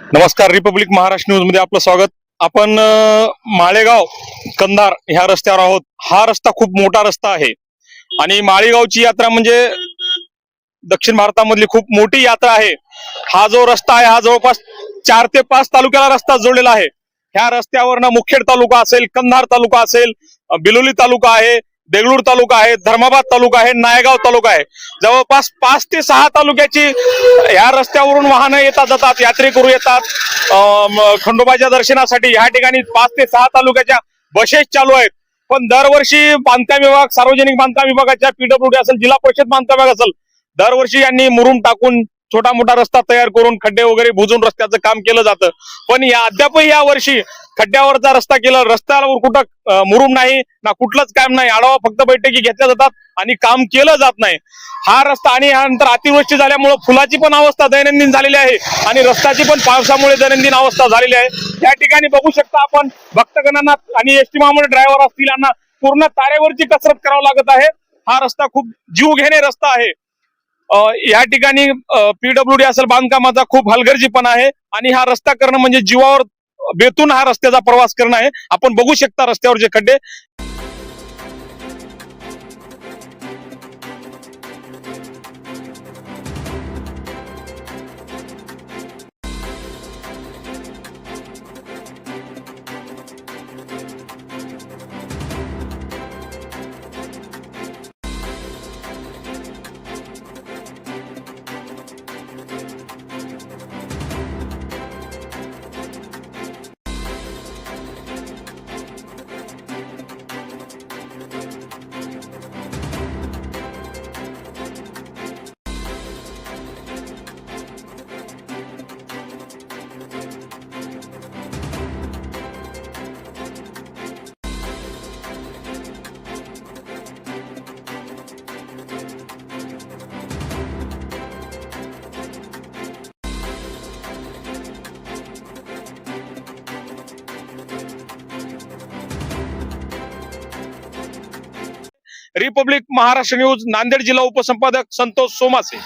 नमस्कार रिपब्लिक महाराष्ट्र न्यूजमध्ये आपलं स्वागत. आपण माळेगाव कंधार ह्या रस्त्यावर आहोत. हा रस्ता खूप मोठा रस्ता आहे. आणि माळेगावची यात्रा म्हणजे दक्षिण भारतामधली खूप मोठी यात्रा आहे. हा जो रस्ता आहे हा जवळपास चार ते पाच तालुक्याला रस्ता जोडलेला आहे. ह्या रस्त्यावर ना मुखेड तालुका असेल कंधार तालुका असेल बिलोली तालुका आहे देगलूर तालुका आहे धर्माबाद तालुका आहे नायगाव तालुका आहे. जवळपास पाच ते सहा तालुक्याची या रस्त्यावरून वाहनं येतात जातात यात्रेकरू येतात. खंडोबाच्या दर्शनासाठी या ठिकाणी पाच ते सहा तालुक्याच्या बसेस चालू आहेत. पण दरवर्षी बांधकाम विभाग सार्वजनिक बांधकाम विभागाच्या पीडब्ल्यूडी असेल जिल्हा परिषद बांधकाम विभाग असेल दरवर्षी यांनी मुरुम टाकून छोटा मोठा रस्ता तयार करून खड्डे वगैरे बुजून रस्त्याचं काम केलं जातं. पण या अद्यापही या वर्षी खड्ड्यावरचा रस्ता केला रस्त्यावर कुठं मुरुम नाही ना कुठलंच काम नाही. आढावा फक्त बैठकी घेतल्या जातात आणि काम केलं जात नाही. हा रस्ता आणि यानंतर अतिवृष्टी झाल्यामुळे फुलाची पण अवस्था दैनंदिन झालेली आहे आणि रस्त्याची पण पावसामुळे दैनंदिन अवस्था झालेली आहे. या ठिकाणी बघू शकता आपण भक्तगणांना आणि एसटी महामंडळ ड्रायव्हर असतील यांना पूर्ण तारेवरची कसरत करावं लागत आहे. हा रस्ता खूप जीव घेणे रस्ता आहे. या ठिकाणी पीडब्ल्यूडी असेल बांधकामाचा खूप हलगर्जीपणा आहे आणि हा रस्ता करणं म्हणजे जीवावर बेतून हा रस्त्याचा प्रवास करणं आहे. आपण बघू शकता रस्त्यावर जे खड्डे. रिपब्लिक महाराष्ट्र न्यूज नांदेड जिल्हा उपसंपादक संतोष सोमासे.